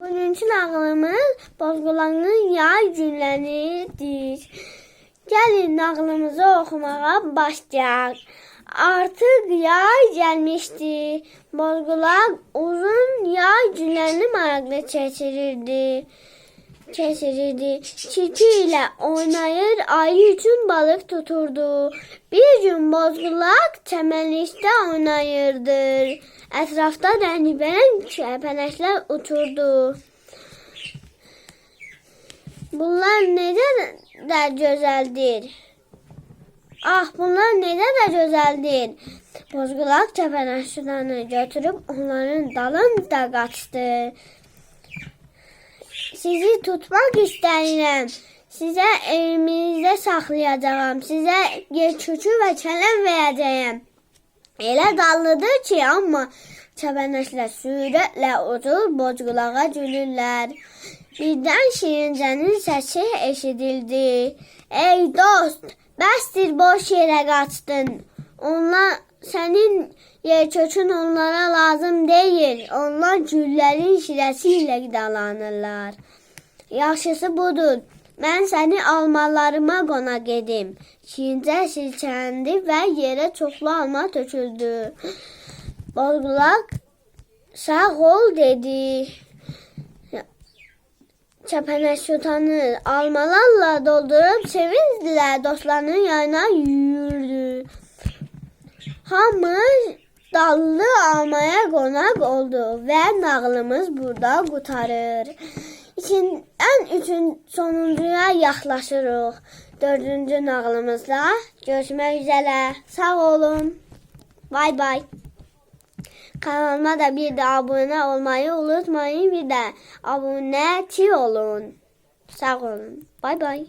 Bugünkü nağılımız Bozqulağın yay günləridir. Gəlin nağılımızı oxumağa başlayaq. Artıq yay gəlmişdi. Bozqulaq uzun yay günlərini maraqlı keçirirdi. Keçirirdi. Çiti ilə oynayır, ayı üçün balıq tuturdu. Bir gün Bozqulaq çəmənlikdə oynayırdı. Ətrafda rəngbərəng kəpənəklər uçurdu. Bunlar necə də gözəldir. Ah, bunlar necə də gözəldir. Bozqulaq kəpənəklərini götürüb onların dalınca qaçdı. Sizi tutmaq istəyirəm. Sizə elimizdə saxlayacağam. Sizə gerçüçü və kələm verəcəyəm. Elə dallıdır ki, amma kəpənəklər sürətlə uçur, bozqulağa gülürlər. Birdən şirincənin səsi eşidildi. Ey dost, bəsdir boş yerə qaçdın. Onlar sənin yerköçün onlara lazım deyil. Onlar güllərin şirəsi ilə qidalanırlar. Yaxşısı budur. Mən səni almalarıma qonaq edim. Şirincə silkələndi və yerə çoxlu alma töküldü. Bozqulaq sağ ol dedi. Kəpənək sultanı almalarla doldurub sevinclə dostlarının yanına yürüdü. Hamı dallı almaya qonaq oldu və nağılımız burada qutarır. İkin, ən üçün sonuncuya yaxlaşırıq. Dördüncü nağılımızla görüşmək üzərə. Sağ olun. Bay bay. Kanalıma da bir de abone olmayı unutmayın. Bir de abone olun. Sağ olun. Bay bay.